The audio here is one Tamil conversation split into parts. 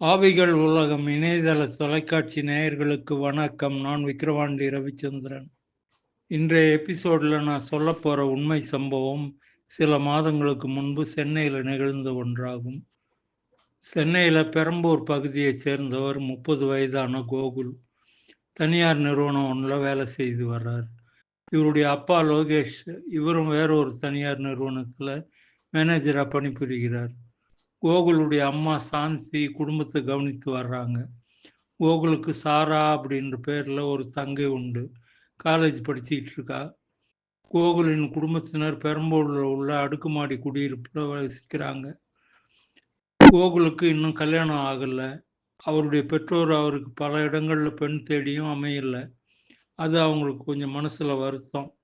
ஆவிகள் உலகம் இணையதள தொலைக்காட்சி நேயர்களுக்கு வணக்கம். நான் விக்கிரவாண்டி ரவிச்சந்திரன். இன்றைய எபிசோடில் நான் சொல்ல போகிற உண்மை சம்பவம் சில மாதங்களுக்கு முன்பு சென்னையில் நிகழ்ந்த ஒன்றாகும். சென்னையில் பெரம்பூர் பகுதியைச் சேர்ந்தவர் முப்பது வயதான கோகுல். தனியார் நிறுவனம் ஒன்றில் வேலை செய்து வர்றார். இவருடைய அப்பா லோகேஷ் இவரும் வேற ஒரு தனியார் நிறுவனத்தில் மேனேஜராக பணிபுரிகிறார். கோகுலுடைய அம்மா சாந்தி குடும்பத்தை கவனித்து வர்றாங்க. கோகுலுக்கு சாரா அப்படின்ற பேரில் ஒரு தங்கை உண்டு. காலேஜ் படிச்சுக்கிட்டு இருக்கா. கோகுலின் குடும்பத்தினர் பெரம்பூரில் உள்ள அடுக்குமாடி குடியிருப்பில் வசிக்கிறாங்க. கோகுலுக்கு இன்னும் கல்யாணம் ஆகலை. அவருடைய பெற்றோர் அவருக்கு பல இடங்களில் பெண் தேடியும் அமையலை. அது அவங்களுக்கு கொஞ்சம் மனசில் வருத்தம்.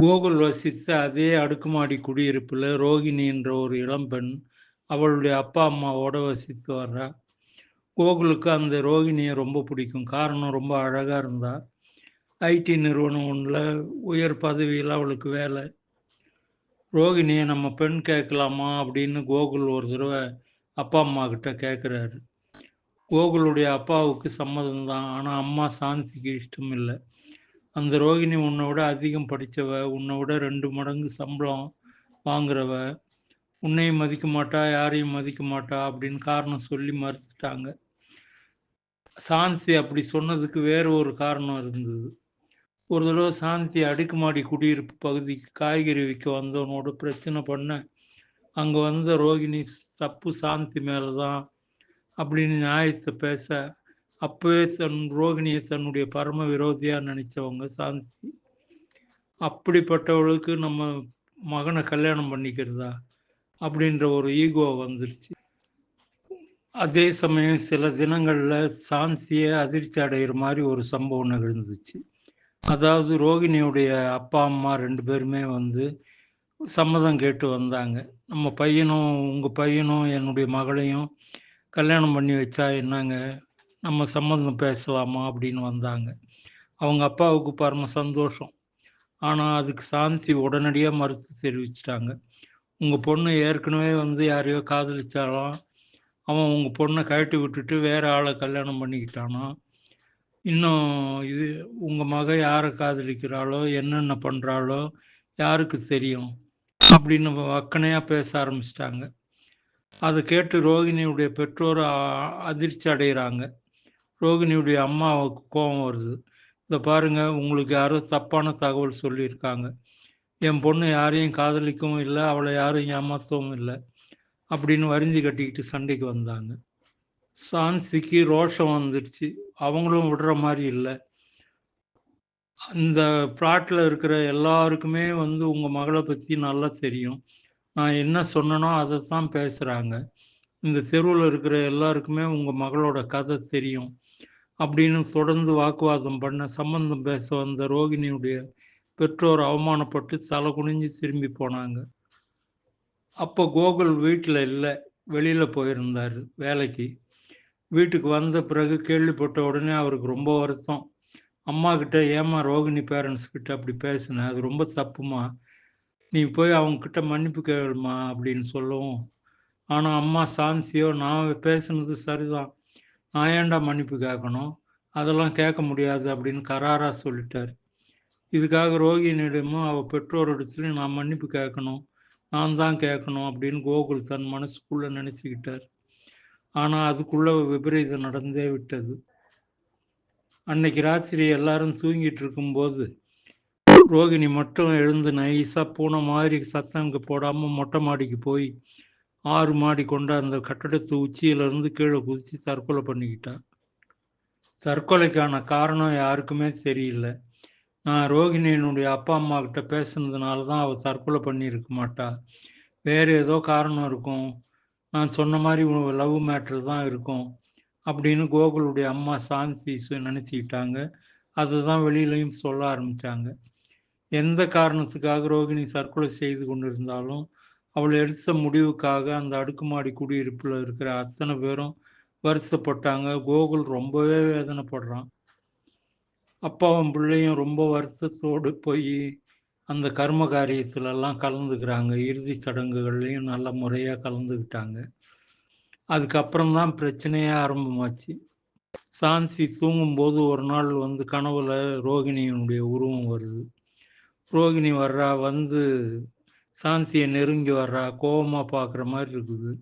கோகுல் வசித்த அதே அடுக்குமாடி குடியிருப்பில் ரோகிணி என்ற ஒரு இளம்பெண் அவளுடைய அப்பா அம்மாவோட வசித்து வர்றா. கோகுலுக்கு அந்த ரோகிணியை ரொம்ப பிடிக்கும். காரணம் ரொம்ப அழகாக இருந்தா. ஐடி நிறுவனம் ஒன்றில் உயர் பதவியில் அவளுக்கு வேலை. ரோகிணியை நம்ம பெண் கேட்கலாமா அப்படின்னு கோகுல் ஒரு தடவை அப்பா அம்மா கிட்ட கேட்குறாரு கோகுலுடைய அப்பாவுக்கு சம்மதம் தான். ஆனால் அம்மா சாந்திக்கு இஷ்டம் இல்லை. அந்த ரோகிணி உன்னை விட அதிகம் படித்தவ உன்னை விட ரெண்டு மடங்கு சம்பளம் வாங்குறவ உன்னையும் மதிக்க மாட்டா யாரையும் மதிக்க மாட்டா அப்படின்னு காரணம் சொல்லி மறுத்துட்டாங்க. சாந்தி அப்படி சொன்னதுக்கு வேற ஒரு காரணம் இருந்தது. ஒரு தடவை சாந்தி அடுக்குமாடி குடியிருப்பு பகுதிக்கு காய்கறி விற்க வந்தவனோட பிரச்சனை பண்ண அங்கே வந்த ரோகிணி தப்பு சாந்தி மேலே தான் அப்படின்னு நியாயத்தை பேச அப்பவே தன் ரோகிணியை தன்னுடைய பரம விரோதியாக நினைச்சவங்க சாந்தி. அப்படிப்பட்டவளுக்கு நம்ம மகனை கல்யாணம் பண்ணிக்கிறதா? அப்படின்ற ஒரு ஈகோ வந்துருச்சு. அதே சமயம் சில தினங்களில் சாந்தியை அதிர்ச்சி அடைகிற மாதிரி ஒரு சம்பவம் நிகழ்ந்துச்சு. அதாவது ரோகிணியுடைய அப்பா அம்மா ரெண்டு பேருமே வந்து சம்மதம் கேட்டு வந்தாங்க. நம்ம பையனும் உங்கள் பையனும் என்னுடைய மகளையும் கல்யாணம் பண்ணி வச்சா என்னங்க? நம்ம சம்மந்தம் பேசலாமா? அப்படின்னு வந்தாங்க. அவங்க அப்பாவுக்கு பரம சந்தோஷம். ஆனால் அதுக்கு சாந்தி உடனடியாக மறுத்து தெரிவிச்சிட்டாங்க. உங்கள் பொண்ணு ஏற்கனவே வந்து யாரையோ காதலிச்சாலும் அவன் உங்கள் பொண்ணை கழட்டி விட்டுட்டு வேற ஆளை கல்யாணம் பண்ணிக்கிட்டானோ? இன்னும் இது உங்கள் மக யாரை காதலிக்கிறாளோ என்னென்ன பண்ணுறாளோ யாருக்கு தெரியும்? அப்படின்னு வக்கனையாக பேச ஆரம்பிச்சிட்டாங்க. அதை கேட்டு ரோகிணியுடைய பெற்றோர் அதிர்ச்சி அடைகிறாங்க ரோகிணியுடைய அம்மாவுக்கு கோபம் வருது. இதை பாருங்க உங்களுக்கு யாரோ தப்பான தகவல் சொல்லியிருக்காங்க. என் பொண்ணு யாரையும் காதலிக்கவும் இல்லை அவளை யாரும் ஏமாற்றவும் இல்லை அப்படின்னு வரிஞ்சு கட்டிக்கிட்டு சண்டைக்கு வந்தாங்க. சான்சிக்கு ரோஷம் வந்துடுச்சு. அவங்களும் விடுற மாதிரி இல்லை. அந்த பிளாட்டில் இருக்கிற எல்லாருக்குமே வந்து உங்கள் மகளை பற்றி நல்லா தெரியும். நான் என்ன சொன்னனோ அதை தான் பேசுகிறாங்க இந்த தெருவில் இருக்கிற எல்லாருக்குமே உங்கள் மகளோட கதை தெரியும் அப்படின்னு தொடர்ந்து வாக்குவாதம் பண்ண சம்பந்தம் பேச வந்த ரோகிணியுடைய பெற்றோர் அவமானப்பட்டு தலை குனிஞ்சு திரும்பி போனாங்க. அப்போ கோகுல் வீட்டில் இல்லை வெளியில் போயிருந்தார் வேலைக்கு. வீட்டுக்கு வந்த பிறகு கேள்விப்பட்ட உடனே அவருக்கு ரொம்ப வருத்தம். அம்மா கிட்ட ஏமா ரோகிணி பேரண்ட்ஸ் கிட்ட அப்படி பேசினேன் அது ரொம்ப தப்புமா? நீ போய் அவங்க கிட்ட மன்னிப்பு கேளுமா? அப்படின்னு சொல்லவும் ஆனால் அம்மா சாந்தியோ நான் பேசுனது சரிதான். நான் ஏன்டா மன்னிப்பு கேட்கணும்? அதெல்லாம் கேட்க முடியாது அப்படின்னு கராராக சொல்லிட்டார். இதுக்காக ரோகிணியிடமும் அவள் பெற்றோரிடத்துலையும் நான் மன்னிப்பு கேட்கணும். நான் தான் கேட்கணும் அப்படின்னு கோகுல் தன் மனசுக்குள்ளே நினச்சிக்கிட்டார். ஆனால் அதுக்குள்ளே விபரீதம் நடந்தே விட்டது. அன்னைக்கு ராத்திரி எல்லாரும் தூங்கிட்டு இருக்கும்போது ரோகிணி மட்டும் எழுந்து நைஸாக பூனை மாதிரி சத்தங்க போடாமல் மொட்டை மாடிக்கு போய் ஆறு மாடி கொண்ட அந்த கட்டடத்து உச்சியிலிருந்து கீழே குதித்து தற்கொலை பண்ணிக்கிட்டான் தற்கொலைக்கான காரணம் யாருக்குமே தெரியல. நான் ரோகிணியினுடைய அப்பா அம்மா கிட்ட பேசுனதுனால தான் அவள் தற்கொலை பண்ணியிருக்க மாட்டா. வேறு ஏதோ காரணம் இருக்கும். நான் சொன்ன மாதிரி லவ் மேட்ரு தான் இருக்கும் அப்படின்னு கோகுலுடைய அம்மா சாந்தி நினச்சிக்கிட்டாங்க. அதுதான் வெளியிலையும் சொல்ல ஆரம்பித்தாங்க எந்த காரணத்துக்காக ரோகிணி தற்கொலை செய்து கொண்டிருந்தாலும் அவள் எடுத்த முடிவுக்காக அந்த அடுக்குமாடி குடியிருப்பில் இருக்கிற அத்தனை பேரும் வருத்தப்பட்டாங்க. கோகுல் ரொம்பவே வேதனைப்படுறான். அப்பாவும் பிள்ளையும் ரொம்ப வருத்தத்தோடு போய் அந்த கர்ம காரியத்துலலாம் கலந்துக்கிறாங்க. இறுதி சடங்குகள்லையும் நல்ல முறையாக கலந்துக்கிட்டாங்க. அதுக்கப்புறம் தான் பிரச்சனையே ஆரம்பமாச்சு. சான்சி தூங்கும்போது ஒரு நாள் வந்து கனவுல ரோகிணியினுடைய உருவம் வருது. ரோகிணி வர்றா வந்து சாந்தியை நெருங்கி வர்றா கோபமாக பார்க்குற மாதிரி இருக்குது.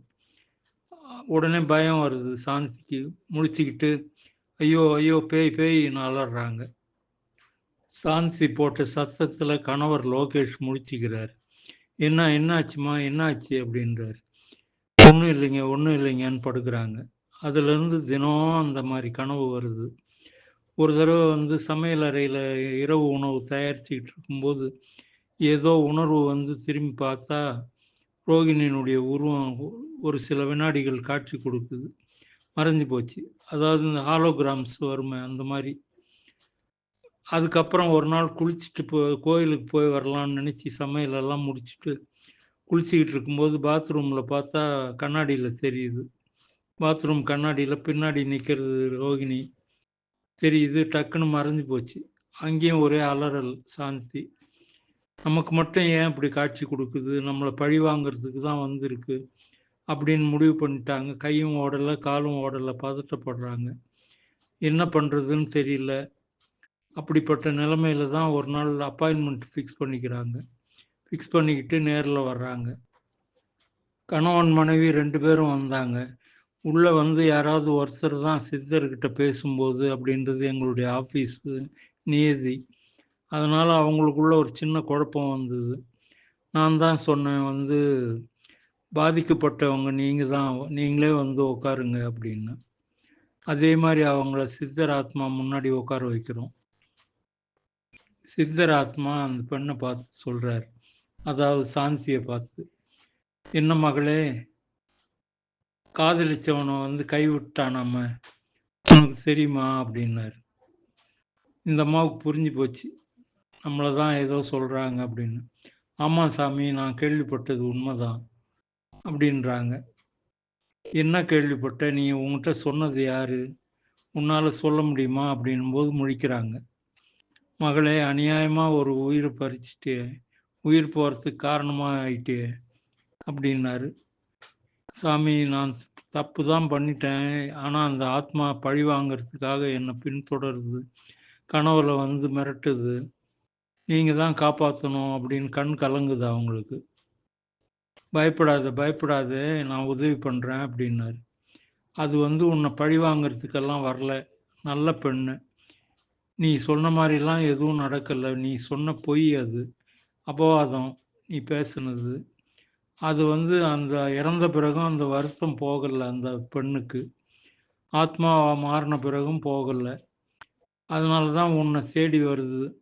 உடனே பயம் வருது சாந்திக்கு. முடிச்சுக்கிட்டு ஐயோ ஐயோ பேய் பேய்னு அலறாங்க. சாந்தி போட்ட சத்தத்தில் கணவர் லோகேஷ் முழிச்சுக்கிறார். என்ன என்னாச்சுமா என்னாச்சு? அப்படின்றார். ஒன்றும் இல்லைங்க ஒன்றும் இல்லைங்கன்னு படுக்கிறாங்க. அதுலேருந்து தினம் அந்த மாதிரி கனவு வருது. ஒரு தடவை வந்து சமையல் அறையில் இரவு உணவு தயாரிச்சுக்கிட்டு இருக்கும்போது ஏதோ உணர்வு வந்து திரும்பி பார்த்தா ரோகிணியினுடைய உருவம் ஒரு சில வினாடிகள் காட்சி கொடுக்குது. மறைஞ்சு போச்சு. அதாவது இந்த ஹாலோகிராம்ஸ் வருமே அந்த மாதிரி. அதுக்கப்புறம் ஒரு நாள் குளிச்சுட்டு போ கோயிலுக்கு போய் வரலாம்னு நினச்சி சமையலெல்லாம் முடிச்சுட்டு குளிச்சுக்கிட்டு இருக்கும்போது பாத்ரூமில் பார்த்தா கண்ணாடியில் தெரியுது. பாத்ரூம் கண்ணாடியில் பின்னாடி நிற்கிறது ரோகிணி. தெரியுது டக்குன்னு மறைஞ்சு போச்சு. அங்கேயும் ஒரே அலறல் சாந்தி. நமக்கு மட்டும் ஏன் இப்படி காட்சி கொடுக்குது? நம்மளை பழி வாங்கிறதுக்கு தான் வந்திருக்கு. அப்படின்னு முடிவு பண்ணிட்டாங்க. கையும் ஓடலை காலும் ஓடலை பதட்டப்படுறாங்க. என்ன பண்ணுறதுன்னு தெரியல. அப்படிப்பட்ட நிலைமையில தான் ஒரு நாள் அப்பாயின்மெண்ட் ஃபிக்ஸ் பண்ணிக்கிறாங்க. ஃபிக்ஸ் பண்ணிக்கிட்டு நேரில் வர்றாங்க. கணவன் மனைவி ரெண்டு பேரும் வந்தாங்க. உள்ளே வந்து யாராவது ஒருத்தர் தான் சித்தர்கிட்ட பேசும்போது அப்படின்றது எங்களுடைய ஆஃபீஸு நியதி. அதனால் அவங்களுக்குள்ள ஒரு சின்ன குழப்பம் வந்தது. நான் தான் சொன்னேன் வந்து பாதிக்கப்பட்டவங்க நீங்கள் தான் நீங்களே வந்து உட்காருங்க அப்படின்னு. அதே மாதிரி அவங்கள சித்தர் ஆத்மா முன்னாடி உட்கார வைக்கிறோம். சித்தர் ஆத்மா அந்த பெண்ணை பார்த்து சொல்கிறார் அதாவது சாந்தியை பார்த்து என்ன மகளே காதலிச்சவனை வந்து கைவிட்டான் நம்ம உனக்கு தெரியுமா? அப்படின்னாரு. இந்த அம்மாவுக்கு புரிஞ்சு போச்சு. நம்மளை தான் ஏதோ சொல்கிறாங்க அப்படின்னு. ஆமாம் சாமி நான் கேள்விப்பட்டது உண்மைதான். அப்படின்றாங்க. என்ன கேள்விப்பட்ட நீ உங்ககிட்ட சொன்னது யாரு? உன்னால் சொல்ல முடியுமா? அப்படின்னும் போது முழிக்கிறாங்க. மகளே அநியாயமாக ஒரு உயிரை பறிச்சுட்டு உயிர் போகிறதுக்கு காரணமாக ஆயிட்டே அப்படின்னாரு. சாமி நான் தப்பு தான் பண்ணிட்டேன். ஆனால் அந்த ஆத்மா பழி வாங்கிறதுக்காக என்னை பின்தொடருது. கனவுல வந்து மிரட்டுது. நீங்கள் தான் காப்பாற்றணும் அப்படின்னு கண் கலங்குது அவங்களுக்கு. பயப்படாத பயப்படாத நான் உதவி பண்ணுறேன் அப்படின்னாரு. அது வந்து உன்னை பழி வாங்கிறதுக்கெல்லாம் வரல. நல்ல பெண்ணு. நீ சொன்ன மாதிரிலாம் எதுவும் நடக்கலை. நீ சொன்ன பொய் அது. அபவாதம் நீ பேசுனது. அது வந்து அந்த இறந்த பிறகும் அந்த வருத்தம் போகலை அந்த பெண்ணுக்கு. ஆத்மா மாறின பிறகும் போகலை. அதனால தான் உன்னை தேடி வருது.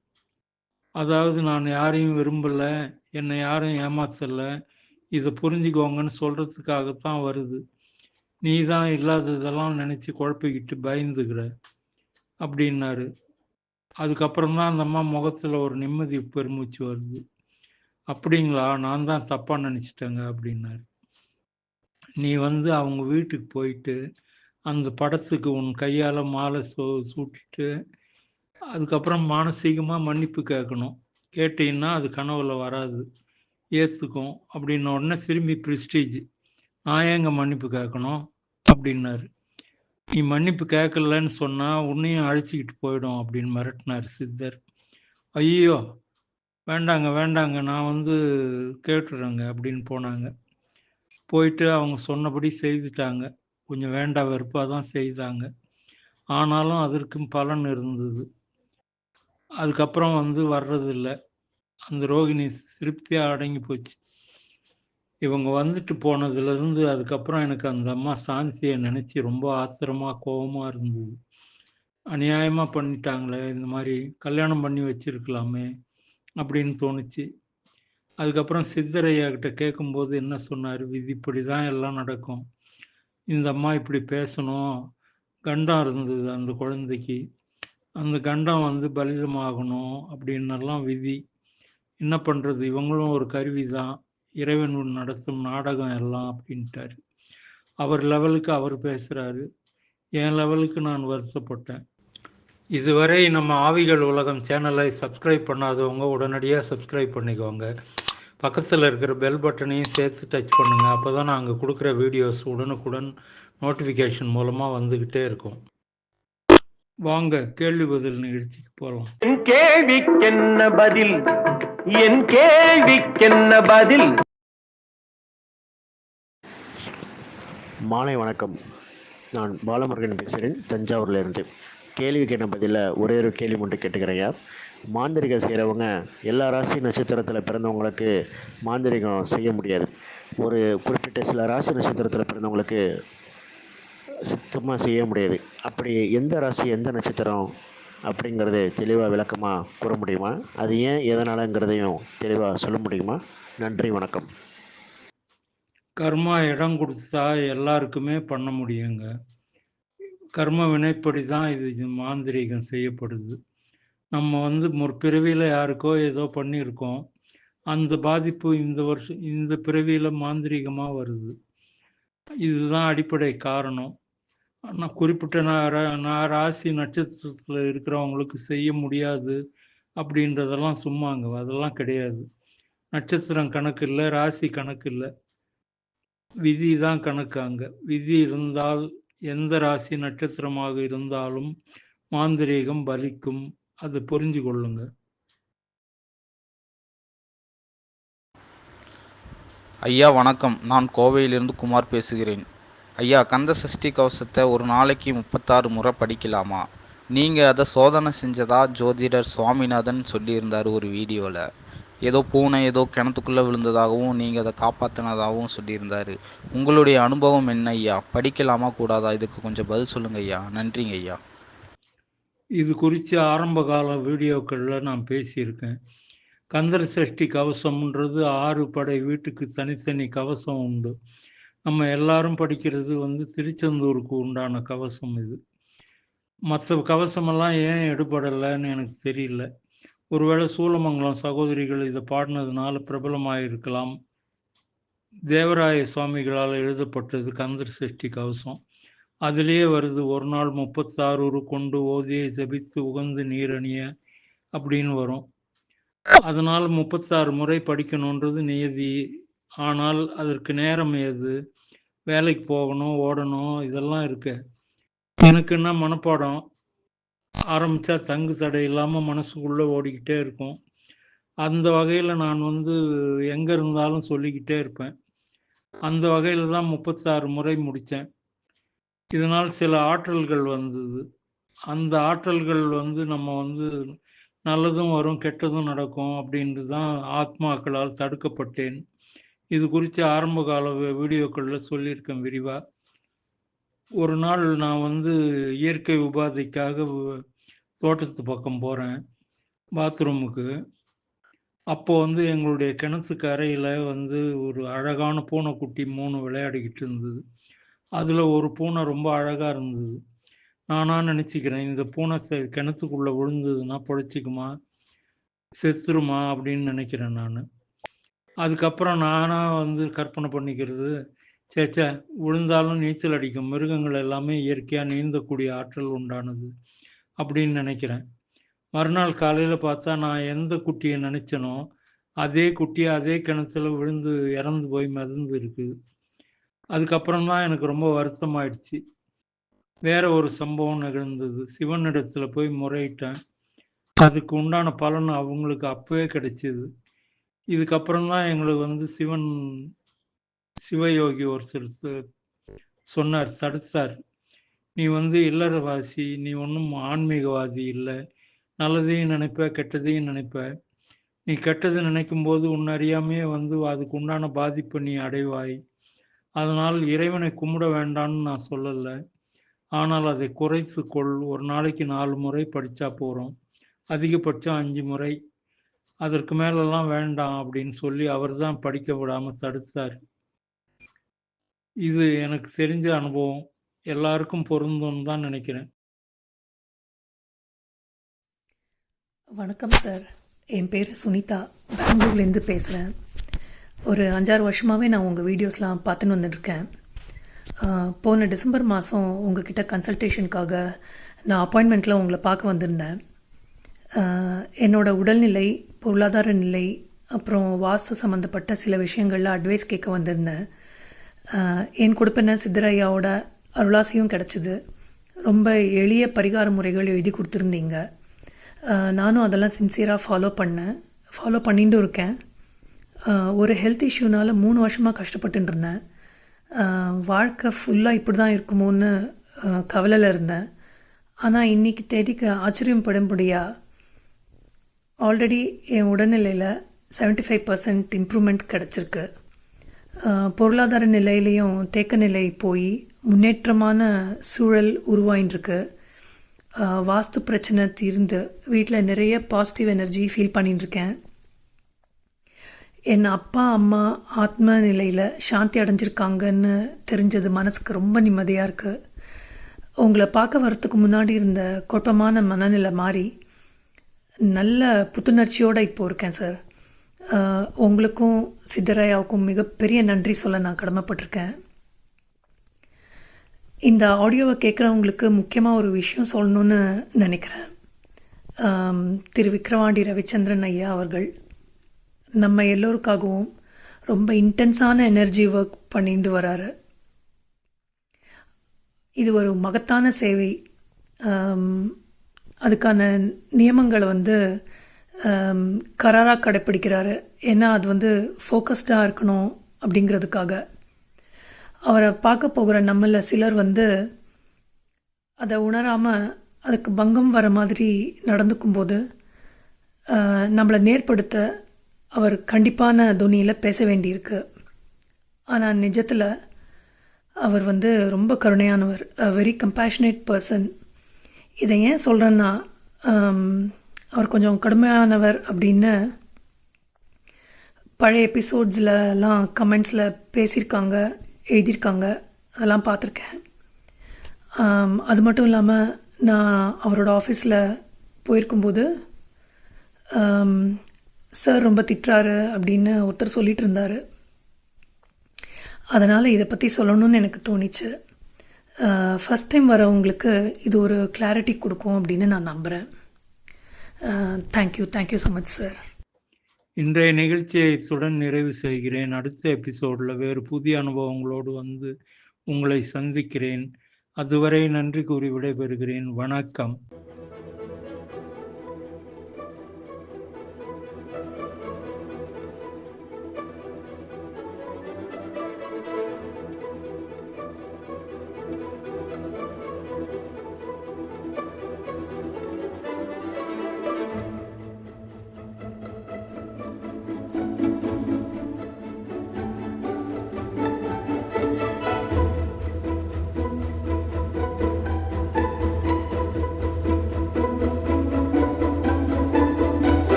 அதாவது நான் யாரையும் விரும்பலை. என்னை யாரும் ஏமாத்தலை. இதை புரிஞ்சுக்கோங்கன்னு சொல்கிறதுக்காகத்தான் வருது. நீ தான் இல்லாததெல்லாம் நினச்சி குழப்பிக்கிட்டு பயந்துக்கிற அப்படின்னாரு. அதுக்கப்புறம் தான் அந்த அம்மா முகத்தில் ஒரு நிம்மதி பெருமூச்சு வருது. அப்படிங்களா நான் தான் தப்பாக நினச்சிட்டேங்க அப்படின்னாரு. நீ வந்து அவங்க வீட்டுக்கு போயிட்டு அந்த படத்துக்கு உன் கையால் மாலை சோ சூட்டிட்டு அதுக்கப்புறம் மானசீகமாக மன்னிப்பு கேட்கணும். கேட்டீங்கன்னா அது கனவுல வராது. ஏற்றுக்கும் அப்படின்ன உடனே திரும்பி ப்ரிஸ்டீஜ் நான் ஏங்க மன்னிப்பு கேட்கணும்? அப்படின்னாரு. நீ மன்னிப்பு கேட்கலன்னு சொன்னால் உன்னையும் அழைச்சிக்கிட்டு போயிடும் அப்படின்னு மிரட்டினார் சித்தர். ஐயோ வேண்டாங்க வேண்டாங்க நான் வந்து கேட்டுறேங்க அப்படின்னு போனாங்க. போயிட்டு அவங்க சொன்னபடி செய்துட்டாங்க. கொஞ்சம் வேண்டா வெறுப்பாக தான் செய்தாங்க. ஆனாலும் அதற்கும் பலன் இருந்தது. அதுக்கப்புறம் வந்து வர்றதில்ல. அந்த ரோகிணி திருப்தியாக அடங்கி போச்சு. இவங்க வந்துட்டு போனதுலேருந்து அதுக்கப்புறம் எனக்கு அந்த அம்மா சாந்தியை நினச்சி ரொம்ப ஆத்திரமாக கோபமாக இருந்தது. அநியாயமாக பண்ணிட்டாங்களே இந்த மாதிரி கல்யாணம் பண்ணி வச்சிருக்கலாமே அப்படின்னு தோணுச்சு. அதுக்கப்புறம் சித்தரையா கிட்ட கேட்கும்போது என்ன சொன்னார்? விதி இப்படி தான் எல்லாம் நடக்கும். இந்த அம்மா இப்படி பேசணும். கண்டம் இருந்தது அந்த குழந்தைக்கு. அந்த கண்டம் வந்து பலிதமாகணும் அப்படின்னெல்லாம் விதி. என்ன பண்ணுறது இவங்களும் ஒரு கருவி தான் இறைவன் நடத்தும் நாடகம் எல்லாம் அப்படின்ட்டாரு. அவர் லெவலுக்கு அவர் பேசுகிறாரு என் லெவலுக்கு நான் வருத்தப்பட்டேன். இதுவரை நம்ம ஆவிகள் உலகம் சேனலை சப்ஸ்கிரைப் பண்ணாதவங்க உடனடியாக சப்ஸ்கிரைப் பண்ணிக்கோங்க. பக்கத்தில் இருக்கிற பெல் பட்டனையும் சேர்த்து டச் பண்ணுங்கள் அப்போ தான் நாங்கள் கொடுக்குற வீடியோஸ் உடனுக்குடன் நோட்டிஃபிகேஷன் மூலமாக வந்துக்கிட்டே இருக்கும். வாங்க கேள்வி பதில் நிகழ்ச்சிக்கு போகலாம் கேள்விக்கு என்ன பதில்? என் கேள்விக்கென்ன பதில்? மாலை வணக்கம். நான் பாலமுருகன் பேசுகிறேன் தஞ்சாவூர்ல இருந்து கேள்விக்கு என்ன பதில ஒரே ஒரு கேள்வி மட்டும் கேட்டுக்கிறேங்க. மாந்திரிகம் செய்கிறவங்க எல்லா ராசி நட்சத்திரத்தில் பிறந்தவங்களுக்கு மாந்திரிகம் செய்ய முடியாது. ஒரு குறிப்பிட்ட சில ராசி நட்சத்திரத்தில் பிறந்தவங்களுக்கு சுத்தமாக செய்ய முடியாது. அப்படி எந்த ராசி எந்த நட்சத்திரம் அப்படிங்கிறது தெளிவாக விளக்கமாக கூற முடியுமா? அது ஏன் எதனாலங்கிறதையும் தெளிவாக சொல்ல முடியுமா? நன்றி வணக்கம். கர்மா இடம் கொடுத்தா எல்லாருக்குமே பண்ண முடியுங்க. கர்ம வினைப்படி தான் இது இது மாந்திரீகம் செய்யப்படுது. நம்ம வந்து முற்பிறவியில் யாருக்கோ ஏதோ பண்ணியிருக்கோம். அந்த பாதிப்பு இந்த வருஷம் இந்த பிறவியில் மாந்திரீகமாக வருது. இதுதான் அடிப்படை காரணம். நான் குறிப்பிட்ட நான் ரா- நான் ராசி நட்சத்திரத்தில் இருக்கிறவங்களுக்கு செய்ய முடியாது அப்படின்றதெல்லாம் சும்மாங்க அதெல்லாம் கிடையாது. நட்சத்திரம் கணக்கு இல்லை ராசி கணக்கு இல்லை. விதி தான் கணக்காங்க விதி இருந்தால் எந்த ராசி நட்சத்திரமாக இருந்தாலும் மாந்திரீகம் பலிக்கும். அது புரிஞ்சு கொள்ளுங்க. ஐயா வணக்கம். நான் கோவையிலிருந்து குமார் பேசுகிறேன். ஐயா கந்த சஷ்டி கவசத்தை ஒரு நாளைக்கு முப்பத்தாறு முறை படிக்கலாமா? நீங்கள் அதை சோதனை செஞ்சதா? ஜோதிடர் சுவாமிநாதன் சொல்லியிருந்தார் ஒரு வீடியோவில் ஏதோ பூனை ஏதோ கிணத்துக்குள்ளே விழுந்ததாகவும் நீங்கள் அதை காப்பாற்றினதாகவும் சொல்லியிருந்தார். உங்களுடைய அனுபவம் என்ன ஐயா? படிக்கலாமா கூடாதா? இதுக்கு கொஞ்சம் பதில் சொல்லுங்க ஐயா. நன்றிங்க ஐயா. இது குறித்து ஆரம்ப கால வீடியோக்களில் நான் பேசியிருக்கேன். கந்தர் சஷ்டி கவசம்ன்றது ஆறு படை வீட்டுக்கு தனித்தனி கவசம் உண்டு. நம்ம எல்லாரும் படிக்கிறது வந்து திருச்செந்தூருக்கு உண்டான கவசம் இது. மற்ற கவசமெல்லாம் ஏன் எடுபடலைன்னு எனக்கு தெரியல. ஒருவேளை சூலமங்கலம் சகோதரிகள் இதை பாடினதுனால பிரபலமாயிருக்கலாம். தேவராய சுவாமிகளால் எழுதப்பட்டது கந்தர் சஷ்டி கவசம். அதிலேயே வருது ஒரு நாள் முப்பத்தாறு கொண்டு ஓதியை ஜபித்து உகந்து நீரணிய அப்படின்னு வரும். அதனால் முப்பத்தாறு முறை படிக்கணுன்றது நியதி ஆனால் அதற்கு நேரம் ஏது? வேலைக்கு போகணும் ஓடணும் இதெல்லாம் இருக்கு. எனக்குன்னா மனப்பாடம்? ஆரம்பித்தா தங்கு தடை இல்லாமல் மனசுக்குள்ளே ஓடிக்கிட்டே இருக்கும். அந்த வகையில் நான் வந்து எங்கே இருந்தாலும் சொல்லிக்கிட்டே இருப்பேன். அந்த வகையில் தான் முப்பத்தாறு முறை முடித்தேன். இதனால் சில ஆற்றல்கள் வந்தது. அந்த ஆற்றல்கள் வந்து நம்ம வந்து நல்லதும் வரும் கெட்டதும் நடக்கும் அப்படின்ட்டு தான் ஆத்மாக்களால் தடுக்கப்பட்டேன். இது குறித்து ஆரம்ப கால வீடியோக்களில் சொல்லியிருக்கேன் விரிவாக ஒரு நாள் நான் வந்து இயற்கை உபாதைக்காக தோட்டத்து பக்கம் போகிறேன் பாத்ரூமுக்கு. அப்போ வந்து எங்களுடைய கிணத்துக்கு கரையில் வந்து ஒரு அழகான பூனைக்குட்டி மூணு விளையாடிக்கிட்டு இருந்தது. அதில் ஒரு பூனை ரொம்ப அழகாக இருந்தது. நானாக நினச்சிக்கிறேன் இந்த பூனை செ- கிணத்துக்குள்ளே விழுந்ததுன்னா பொழைச்சிக்குமா செத்துருமா அப்படின்னு நினைக்கிறேன் நான். அதுக்கப்புறம் நானாக வந்து கற்பனை பண்ணிக்கிறது சேச்சே விழுந்தாலும் நீச்சல் அடிக்கும் மிருகங்கள் எல்லாமே இயற்கையாக நீந்தக்கூடிய ஆற்றல் உண்டானது அப்படின்னு நினைக்கிறேன். மறுநாள் காலையில் பார்த்தா நான் எந்த குட்டியை நினச்சனோ அதே குட்டி அதே கிணத்துல விழுந்து இறந்து போய் மிதந்து இருக்குது அதுக்கப்புறம் தான் எனக்கு ரொம்ப வருத்தமாயிடுச்சு. வேற ஒரு சம்பவம் நிகழ்ந்தது. சிவனிடத்துல போய் முறையிட்டேன். அதுக்கு உண்டான பலன் அவங்களுக்கு அப்பவே கிடைச்சிது. இதுக்கப்புறம் தான் எங்களுக்கு வந்து சிவன் சிவயோகி ஒருத்தர் சொன்னார் தடுத்தார் நீ வந்து இல்லறவாசி நீ ஒன்றும் ஆன்மீகவாதி இல்லை. நல்லதையும் நினைப்ப கெட்டதையும் நினைப்ப. நீ கெட்டது நினைக்கும் போது உன்னை அறியாமையே வந்து அதுக்கு உண்டான பாதிப்பை நீ அடைவாய். அதனால் இறைவனை கும்பிட வேண்டாம்னு நான் சொல்லலை. ஆனால் அதை குறைத்து கொள் ஒரு நாளைக்கு நாலு முறை படித்தா போகிறோம் அதிகபட்சம் அஞ்சு முறை. அதற்கு மேலெல்லாம் வேண்டாம் அப்படின்னு சொல்லி அவர் தான் படிக்க விடாமல் தடுத்தார். இது எனக்கு தெரிஞ்ச அனுபவம். எல்லாருக்கும் பொருந்தும்னு தான் நினைக்கிறேன். வணக்கம் சார். என் பேர் சுனிதா. பெங்களூர்லேருந்து பேசுகிறேன் ஒரு அஞ்சாறு வருஷமாகவே நான் உங்கள் வீடியோஸ்லாம் பார்த்துன்னு வந்துட்டுருக்கேன். போன டிசம்பர் மாதம் உங்ககிட்ட கன்சல்டேஷனுக்காக நான் அப்பாயின்மெண்ட்டில் உங்களை பார்க்க வந்திருந்தேன். என்னோடய உடல்நிலை பொருளாதார நிலை அப்புறம் வாஸ்து சம்மந்தப்பட்ட சில விஷயங்களில் அட்வைஸ் கேட்க வந்திருந்தேன். என் கொடுப்பின சித்தரையாவோட அருளாசியும் கிடச்சிது. ரொம்ப எளிய பரிகார முறைகள் எழுதி கொடுத்துருந்தீங்க. நானும் அதெல்லாம் சின்சியராக ஃபாலோ பண்ணேன். ஃபாலோ பண்ணிட்டு இருக்கேன். ஒரு ஹெல்த் இஷ்யூனால் மூணு வருஷமாக கஷ்டப்பட்டு இருந்தேன். வாழ்க்கை ஃபுல்லாக இப்படி தான் இருக்குமோன்னு கவலையில் இருந்தேன். ஆனால் இன்னைக்கு தேதிக்கு ஆச்சரியம் படும்படியாக ஆல்ரெடி என் உடல்நிலையில் 75% ஃபைவ் பர்சன்ட் இம்ப்ரூவ்மெண்ட் கிடச்சிருக்கு பொருளாதார நிலையிலையும் தேக்க நிலை போய் முன்னேற்றமான சூழல் உருவாயின்னு வாஸ்து பிரச்சனை தீர்ந்து வீட்டில் நிறைய பாசிட்டிவ் எனர்ஜி ஃபீல் பண்ணிட்டுருக்கேன் என் அப்பா அம்மா ஆத்ம நிலையில் சாந்தி அடைஞ்சிருக்காங்கன்னு தெரிஞ்சது மனசுக்கு ரொம்ப நிம்மதியாக இருக்குது உங்களை பார்க்க வரத்துக்கு முன்னாடி இருந்த குழப்பமான மனநிலை மாறி நல்ல புத்துணர்ச்சியோடு இப்போ இருக்கேன் சார் உங்களுக்கும் சித்தராயாவுக்கும் மிகப்பெரிய நன்றி சொல்ல நான் கடமைப்பட்டிருக்கேன். இந்த ஆடியோவை கேட்குறவங்களுக்கு முக்கியமாக ஒரு விஷயம் சொல்லணும்னு நினைக்கிறேன். திரு விக்ரவாண்டி ரவிச்சந்திரன் ஐயா அவர்கள் நம்ம எல்லோருக்காகவும் ரொம்ப இன்டென்ஸான எனர்ஜி ஒர்க் பண்ணிட்டு வராரு. இது ஒரு மகத்தான சேவை. அதுக்கான நியமங்களை வந்து கராராக கடைப்பிடிக்கிறாரு. ஏன்னா அது வந்து ஃபோக்கஸ்டாக இருக்கணும் அப்படிங்கிறதுக்காக. அவரை பார்க்க போகிற நம்மள சிலர் வந்து அதை உணராமல் அதுக்கு பங்கம் வர மாதிரி நடந்துக்கும்போது நம்மளை நேர்படுத்த அவர் கண்டிப்பான துணியில் பேச வேண்டியிருக்கு. ஆனால் நிஜத்தில் அவர் வந்து ரொம்ப கருணையானவர். வெரி கம்பேஷனேட் பர்சன் இதை ஏன் சொல்கிறேன்னா அவர் கொஞ்சம் கடுமையானவர் அப்படின்னு பழைய எபிசோட்ஸ்லலாம் கமெண்ட்ஸில் பேசியிருக்காங்க எழுதியிருக்காங்க அதெல்லாம் பார்த்துருக்கேன். அது மட்டும் இல்லாமல் நான் அவரோட ஆஃபீஸில் போயிருக்கும்போது சார் ரொம்ப திட்டுறாரு அப்படின்னு ஒருத்தர் சொல்லிட்டு இருந்தார். அதனால் இதை பற்றி சொல்லணும்னு எனக்கு தோணிச்சு. ஃபஸ்ட் டைம் வரவங்களுக்கு இது ஒரு கிளாரிட்டி கொடுக்கும் அப்படின்னு நான் நம்புகிறேன் thank you thank you so much sir இன்றைய நிகழ்ச்சியை இத்துடன் நிறைவு செய்கிறேன். அடுத்த எபிசோடில் வேறு புதிய அனுபவங்களோடு வந்து உங்களை சந்திக்கிறேன். அதுவரை நன்றி கூறி விடைபெறுகிறேன். வணக்கம்.